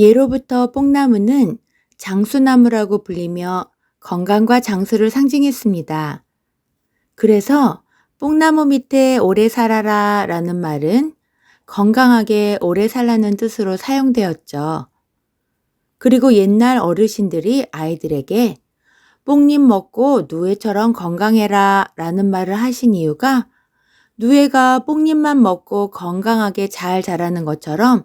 예로부터 뽕나무는 장수나무라고 불리며 건강과 장수를 상징했습니다. 그래서 뽕나무 밑에 오래 살아라 라는 말은 건강하게 오래 살라는 뜻으로 사용되었죠. 그리고 옛날 어르신들이 아이들에게 뽕잎 먹고 누에처럼 건강해라 라는 말을 하신 이유가 누에가 뽕잎만 먹고 건강하게 잘 자라는 것처럼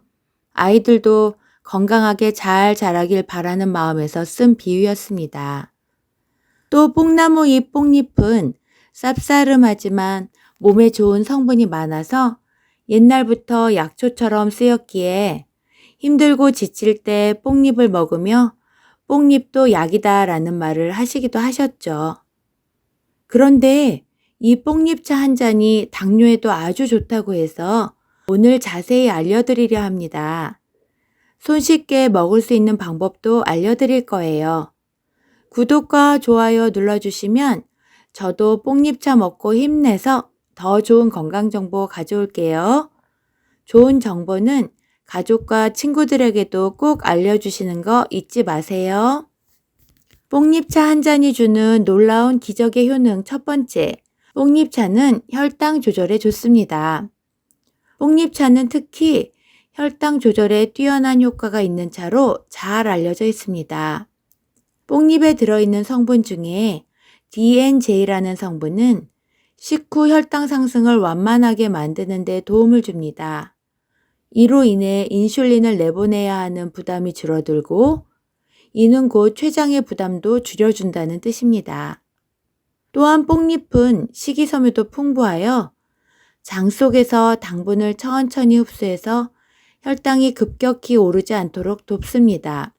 아이들도 건강하게 잘 자라길 바라는 마음에서 쓴 비유였습니다. 또 뽕나무 잎 뽕잎은 쌉싸름하지만 몸에 좋은 성분이 많아서 옛날부터 약초처럼 쓰였기에 힘들고 지칠 때 뽕잎을 먹으며 뽕잎도 약이다 라는 말을 하시기도 하셨죠. 그런데 이 뽕잎차 한 잔이 당뇨에도 아주 좋다고 해서 오늘 자세히 알려드리려 합니다. 손쉽게 먹을 수 있는 방법도 알려드릴 거예요. 구독과 좋아요 눌러주시면 저도 뽕잎차 먹고 힘내서 더 좋은 건강 정보 가져올게요. 좋은 정보는 가족과 친구들에게도 꼭 알려주시는 거 잊지 마세요. 뽕잎차 한 잔이 주는 놀라운 기적의 효능 첫 번째. 뽕잎차는 혈당 조절에 좋습니다. 뽕잎차는 특히 혈당 조절에 뛰어난 효과가 있는 차로 잘 알려져 있습니다. 뽕잎에 들어있는 성분 중에 DNJ라는 성분은 식후 혈당 상승을 완만하게 만드는 데 도움을 줍니다. 이로 인해 인슐린을 내보내야 하는 부담이 줄어들고 이는 곧 췌장의 부담도 줄여준다는 뜻입니다. 또한 뽕잎은 식이섬유도 풍부하여 장 속에서 당분을 천천히 흡수해서 혈당이 급격히 오르지 않도록 돕습니다.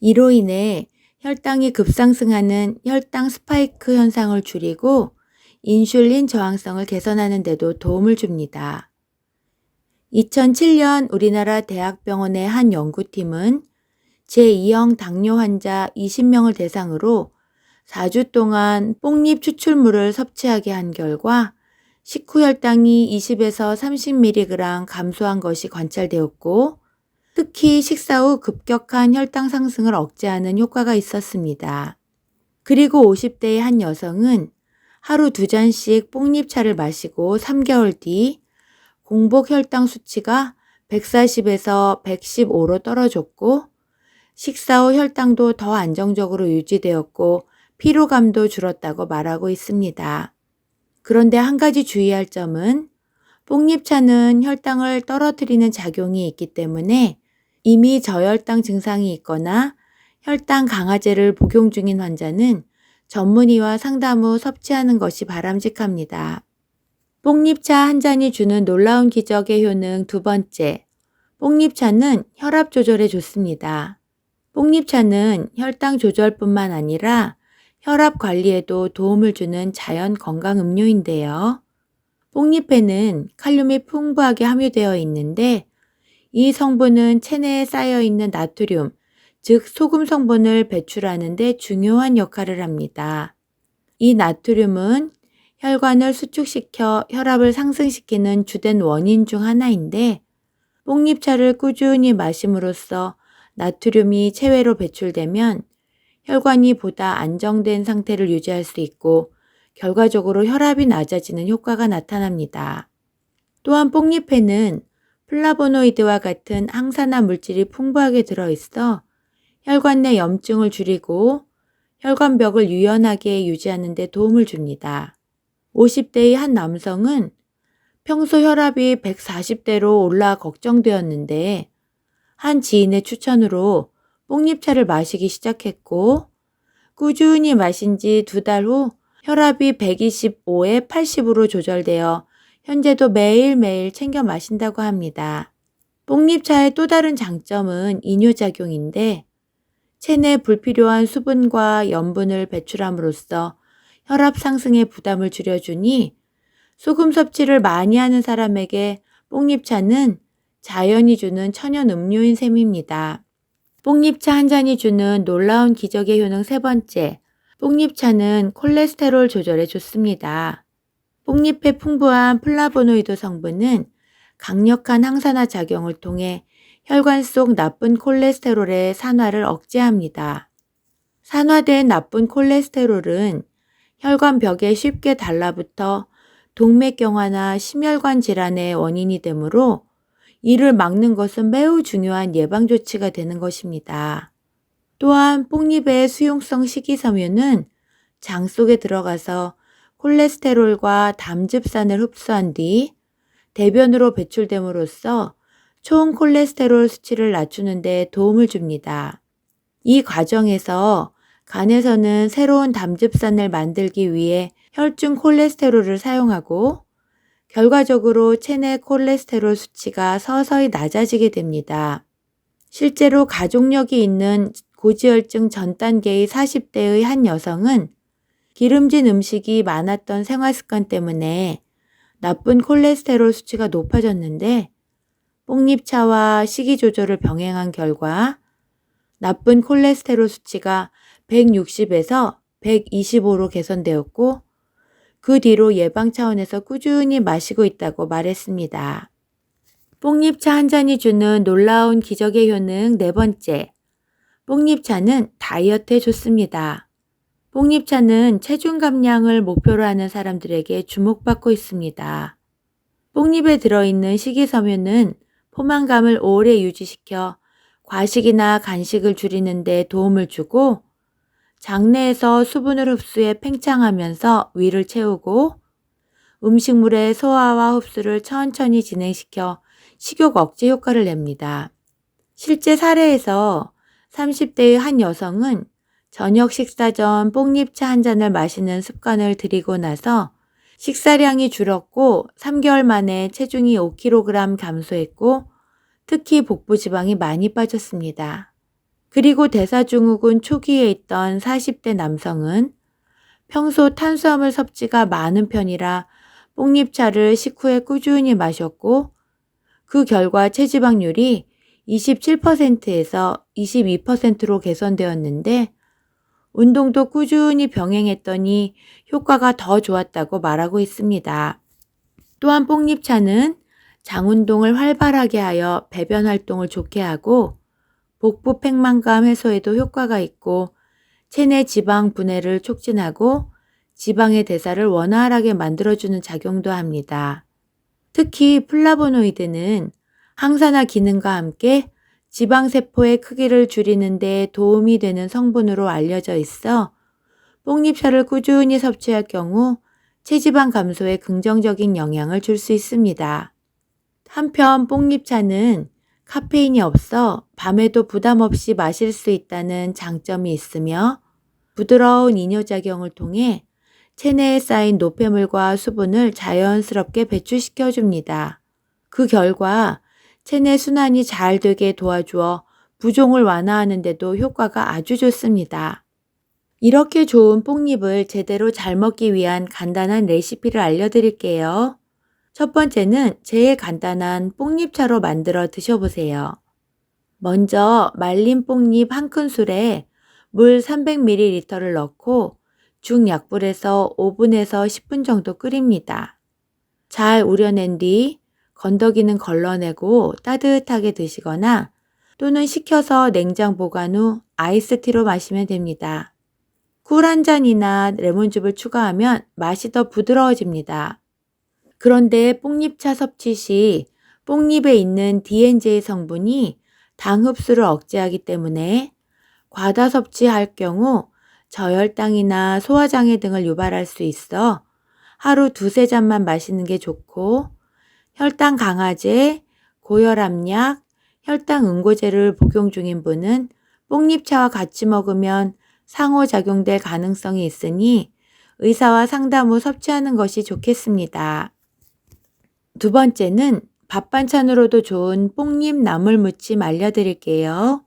이로 인해 혈당이 급상승하는 혈당 스파이크 현상을 줄이고 인슐린 저항성을 개선하는 데도 도움을 줍니다. 2007년 우리나라 대학병원의 한 연구팀은 제2형 당뇨 환자 20명을 대상으로 4주 동안 뽕잎 추출물을 섭취하게 한 결과 식후 혈당이 20에서 30mg 감소한 것이 관찰되었고 특히 식사 후 급격한 혈당 상승을 억제하는 효과가 있었습니다. 그리고 50대의 한 여성은 하루 두 잔씩 뽕잎차를 마시고 3개월 뒤 공복 혈당 수치가 140에서 115로 떨어졌고 식사 후 혈당도 더 안정적으로 유지되었고 피로감도 줄었다고 말하고 있습니다. 그런데 한 가지 주의할 점은 뽕잎차는 혈당을 떨어뜨리는 작용이 있기 때문에 이미 저혈당 증상이 있거나 혈당 강화제를 복용 중인 환자는 전문의와 상담 후 섭취하는 것이 바람직합니다. 뽕잎차 한 잔이 주는 놀라운 기적의 효능 두 번째. 뽕잎차는 혈압 조절에 좋습니다. 뽕잎차는 혈당 조절뿐만 아니라 혈압 관리에도 도움을 주는 자연 건강 음료인데요. 뽕잎에는 칼륨이 풍부하게 함유되어 있는데 이 성분은 체내에 쌓여 있는 나트륨, 즉 소금 성분을 배출하는 데 중요한 역할을 합니다. 이 나트륨은 혈관을 수축시켜 혈압을 상승시키는 주된 원인 중 하나인데 뽕잎차를 꾸준히 마심으로써 나트륨이 체외로 배출되면 혈관이 보다 안정된 상태를 유지할 수 있고 결과적으로 혈압이 낮아지는 효과가 나타납니다. 또한 뽕잎에는 플라보노이드와 같은 항산화 물질이 풍부하게 들어있어 혈관 내 염증을 줄이고 혈관벽을 유연하게 유지하는 데 도움을 줍니다. 50대의 한 남성은 평소 혈압이 140대로 올라 걱정되었는데 한 지인의 추천으로 뽕잎차를 마시기 시작했고 꾸준히 마신 지 두 달 후 혈압이 125에 80으로 조절되어 현재도 매일매일 챙겨 마신다고 합니다. 뽕잎차의 또 다른 장점은 이뇨작용인데 체내 불필요한 수분과 염분을 배출함으로써 혈압 상승의 부담을 줄여주니 소금 섭취를 많이 하는 사람에게 뽕잎차는 자연이 주는 천연 음료인 셈입니다. 뽕잎차 한 잔이 주는 놀라운 기적의 효능 세 번째, 뽕잎차는 콜레스테롤 조절에 좋습니다. 뽕잎의 풍부한 플라보노이드 성분은 강력한 항산화 작용을 통해 혈관 속 나쁜 콜레스테롤의 산화를 억제합니다. 산화된 나쁜 콜레스테롤은 혈관 벽에 쉽게 달라붙어 동맥경화나 심혈관 질환의 원인이 되므로 이를 막는 것은 매우 중요한 예방 조치가 되는 것입니다. 또한 뽕잎의 수용성 식이섬유는 장 속에 들어가서 콜레스테롤과 담즙산을 흡수한 뒤 대변으로 배출됨으로써 총 콜레스테롤 수치를 낮추는 데 도움을 줍니다. 이 과정에서 간에서는 새로운 담즙산을 만들기 위해 혈중 콜레스테롤을 사용하고 결과적으로 체내 콜레스테롤 수치가 서서히 낮아지게 됩니다. 실제로 가족력이 있는 고지혈증 전 단계의 40대의 한 여성은 기름진 음식이 많았던 생활 습관 때문에 나쁜 콜레스테롤 수치가 높아졌는데 뽕잎차와 식이 조절을 병행한 결과 나쁜 콜레스테롤 수치가 160에서 125로 개선되었고 그 뒤로 예방 차원에서 꾸준히 마시고 있다고 말했습니다. 뽕잎차 한 잔이 주는 놀라운 기적의 효능 네 번째. 뽕잎차는 다이어트에 좋습니다. 뽕잎차는 체중 감량을 목표로 하는 사람들에게 주목받고 있습니다. 뽕잎에 들어있는 식이섬유는 포만감을 오래 유지시켜 과식이나 간식을 줄이는 데 도움을 주고 장내에서 수분을 흡수해 팽창하면서 위를 채우고 음식물의 소화와 흡수를 천천히 진행시켜 식욕 억제 효과를 냅니다. 실제 사례에서 30대의 한 여성은 저녁 식사 전 뽕잎차 한 잔을 마시는 습관을 들이고 나서 식사량이 줄었고 3개월 만에 체중이 5kg 감소했고 특히 복부 지방이 많이 빠졌습니다. 그리고 대사증후군 초기에 있던 40대 남성은 평소 탄수화물 섭취가 많은 편이라 뽕잎차를 식후에 꾸준히 마셨고 그 결과 체지방률이 27%에서 22%로 개선되었는데 운동도 꾸준히 병행했더니 효과가 더 좋았다고 말하고 있습니다. 또한 뽕잎차는 장 운동을 활발하게 하여 배변 활동을 좋게 하고 복부 팽만감 해소에도 효과가 있고 체내 지방 분해를 촉진하고 지방의 대사를 원활하게 만들어주는 작용도 합니다. 특히 플라보노이드는 항산화 기능과 함께 지방세포의 크기를 줄이는 데 도움이 되는 성분으로 알려져 있어 뽕잎차를 꾸준히 섭취할 경우 체지방 감소에 긍정적인 영향을 줄 수 있습니다. 한편 뽕잎차는 카페인이 없어 밤에도 부담 없이 마실 수 있다는 장점이 있으며 부드러운 이뇨작용을 통해 체내에 쌓인 노폐물과 수분을 자연스럽게 배출시켜 줍니다. 그 결과 체내 순환이 잘 되게 도와주어 부종을 완화하는 데도 효과가 아주 좋습니다. 이렇게 좋은 뽕잎을 제대로 잘 먹기 위한 간단한 레시피를 알려드릴게요. 첫 번째는 제일 간단한 뽕잎차로 만들어 드셔보세요. 먼저 말린 뽕잎 한 큰술에 물 300ml를 넣고 중약불에서 5분에서 10분 정도 끓입니다. 잘 우려낸 뒤 건더기는 걸러내고 따뜻하게 드시거나 또는 식혀서 냉장 보관 후 아이스티로 마시면 됩니다. 꿀 한 잔이나 레몬즙을 추가하면 맛이 더 부드러워집니다. 그런데 뽕잎차 섭취 시 뽕잎에 있는 DNJ 성분이 당 흡수를 억제하기 때문에 과다 섭취할 경우 저혈당이나 소화장애 등을 유발할 수 있어 하루 두세 잔만 마시는 게 좋고 혈당 강화제, 고혈압약, 혈당 응고제를 복용 중인 분은 뽕잎차와 같이 먹으면 상호작용될 가능성이 있으니 의사와 상담 후 섭취하는 것이 좋겠습니다. 두 번째는 밥 반찬으로도 좋은 뽕잎 나물 무침 알려드릴게요.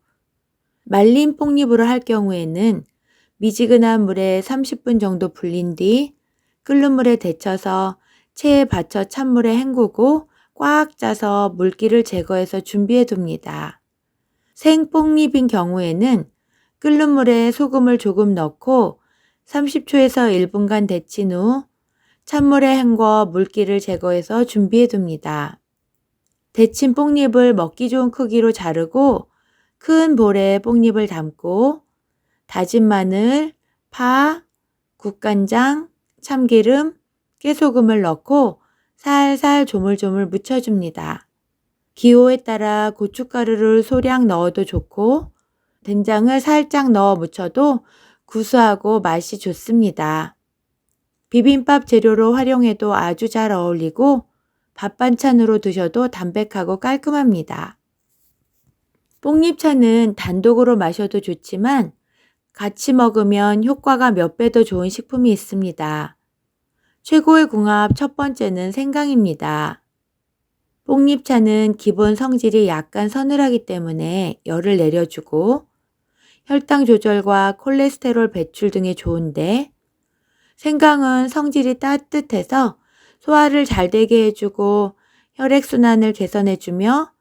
말린 뽕잎으로 할 경우에는 미지근한 물에 30분 정도 불린 뒤 끓는 물에 데쳐서 체에 받쳐 찬물에 헹구고 꽉 짜서 물기를 제거해서 준비해 둡니다. 생뽕잎인 경우에는 끓는 물에 소금을 조금 넣고 30초에서 1분간 데친 후 찬물에 헹궈 물기를 제거해서 준비해 둡니다. 데친 뽕잎을 먹기 좋은 크기로 자르고 큰 볼에 뽕잎을 담고 다진 마늘, 파, 국간장, 참기름, 깨소금을 넣고 살살 조물조물 묻혀줍니다. 기호에 따라 고춧가루를 소량 넣어도 좋고 된장을 살짝 넣어 묻혀도 구수하고 맛이 좋습니다. 비빔밥 재료로 활용해도 아주 잘 어울리고 밥 반찬으로 드셔도 담백하고 깔끔합니다. 뽕잎차는 단독으로 마셔도 좋지만 같이 먹으면 효과가 몇 배 더 좋은 식품이 있습니다. 최고의 궁합 첫 번째는 생강입니다. 뽕잎차는 기본 성질이 약간 서늘하기 때문에 열을 내려주고 혈당 조절과 콜레스테롤 배출 등에 좋은데 생강은 성질이 따뜻해서 소화를 잘 되게 해주고 혈액순환을 개선해주며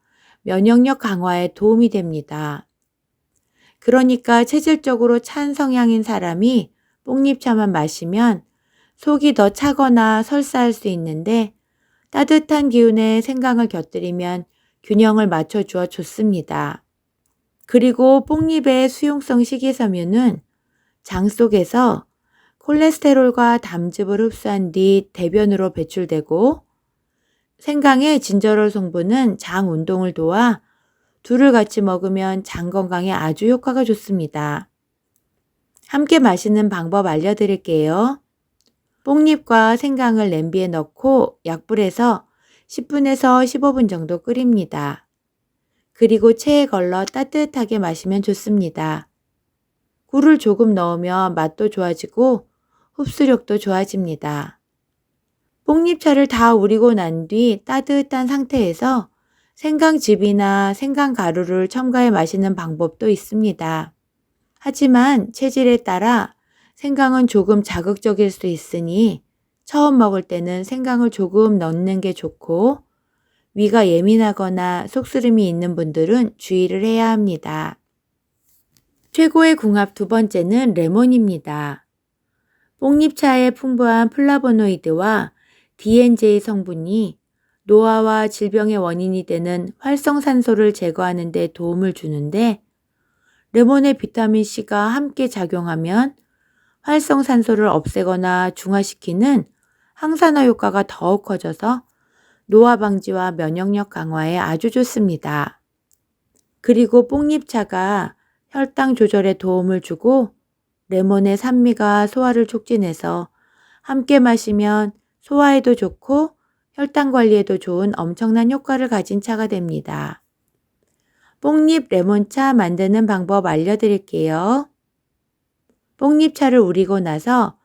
면역력 강화에 도움이 됩니다. 그러니까 체질적으로 찬 성향인 사람이 뽕잎차만 마시면 속이 더 차거나 설사할 수 있는데 따뜻한 기운에 생강을 곁들이면 균형을 맞춰주어 좋습니다. 그리고 뽕잎의 수용성 식이섬유는 장 속에서 콜레스테롤과 담즙을 흡수한 뒤 대변으로 배출되고 생강의 진저롤 성분은 장 운동을 도와 둘을 같이 먹으면 장 건강에 아주 효과가 좋습니다. 함께 마시는 방법 알려드릴게요. 뽕잎과 생강을 냄비에 넣고 약불에서 10분에서 15분 정도 끓입니다. 그리고 체에 걸러 따뜻하게 마시면 좋습니다. 꿀을 조금 넣으면 맛도 좋아지고 흡수력도 좋아집니다. 뽕잎차를 다 우리고 난 뒤 따뜻한 상태에서 생강즙이나 생강가루를 첨가해 마시는 방법도 있습니다. 하지만 체질에 따라 생강은 조금 자극적일 수 있으니 처음 먹을 때는 생강을 조금 넣는 게 좋고 위가 예민하거나 속쓰림이 있는 분들은 주의를 해야 합니다. 최고의 궁합 두 번째는 레몬입니다. 뽕잎차의 풍부한 플라보노이드와 DNJ 성분이 노화와 질병의 원인이 되는 활성산소를 제거하는 데 도움을 주는데 레몬의 비타민C가 함께 작용하면 활성산소를 없애거나 중화시키는 항산화 효과가 더욱 커져서 노화 방지와 면역력 강화에 아주 좋습니다. 그리고 뽕잎차가 혈당 조절에 도움을 주고 레몬의 산미가 소화를 촉진해서 함께 마시면 소화에도 좋고 혈당 관리에도 좋은 엄청난 효과를 가진 차가 됩니다. 뽕잎 레몬차 만드는 방법 알려드릴게요. 뽕잎차를 우리고 나서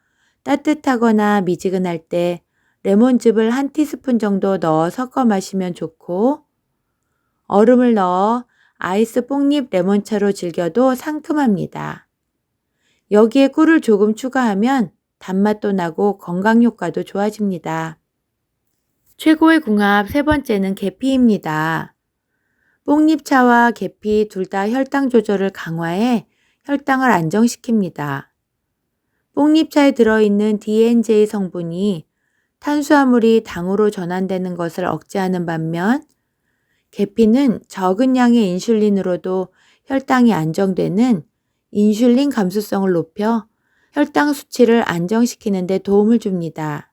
따뜻하거나 미지근할 때 레몬즙을 한 티스푼 정도 넣어 섞어 마시면 좋고 얼음을 넣어 아이스 뽕잎 레몬차로 즐겨도 상큼합니다. 여기에 꿀을 조금 추가하면 단맛도 나고 건강 효과도 좋아집니다. 최고의 궁합 세 번째는 계피입니다. 뽕잎차와 계피 둘 다 혈당 조절을 강화해 혈당을 안정시킵니다. 뽕잎차에 들어있는 DNJ 성분이 탄수화물이 당으로 전환되는 것을 억제하는 반면 계피는 적은 양의 인슐린으로도 혈당이 안정되는 인슐린 감수성을 높여 혈당 수치를 안정시키는 데 도움을 줍니다.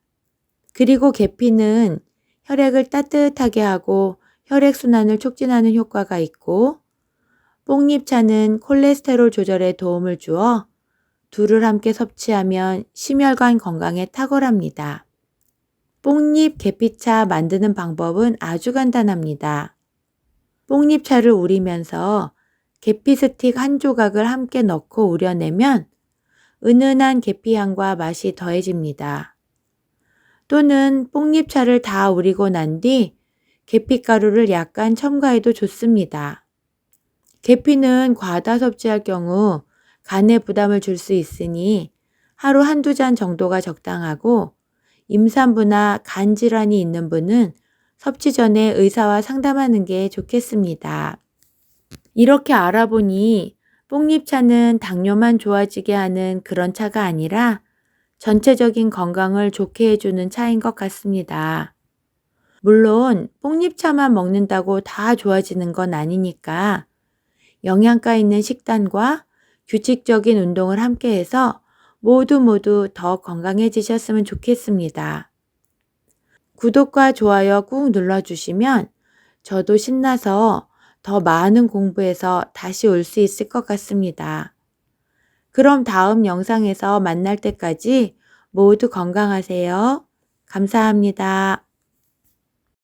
그리고 계피는 혈액을 따뜻하게 하고 혈액순환을 촉진하는 효과가 있고 뽕잎차는 콜레스테롤 조절에 도움을 주어 둘을 함께 섭취하면 심혈관 건강에 탁월합니다. 뽕잎 계피차 만드는 방법은 아주 간단합니다. 뽕잎차를 우리면서 계피 스틱 한 조각을 함께 넣고 우려내면 은은한 계피향과 맛이 더해집니다. 또는 뽕잎차를 다 우리고 난 뒤 계피가루를 약간 첨가해도 좋습니다. 계피는 과다 섭취할 경우 간에 부담을 줄 수 있으니 하루 한두 잔 정도가 적당하고 임산부나 간 질환이 있는 분은 섭취 전에 의사와 상담하는 게 좋겠습니다. 이렇게 알아보니 뽕잎차는 당뇨만 좋아지게 하는 그런 차가 아니라 전체적인 건강을 좋게 해주는 차인 것 같습니다. 물론 뽕잎차만 먹는다고 다 좋아지는 건 아니니까 영양가 있는 식단과 규칙적인 운동을 함께 해서 모두 모두 더 건강해지셨으면 좋겠습니다. 구독과 좋아요 꾹 눌러주시면 저도 신나서 더 많은 공부해서 다시 올 수 있을 것 같습니다. 그럼 다음 영상에서 만날 때까지 모두 건강하세요. 감사합니다.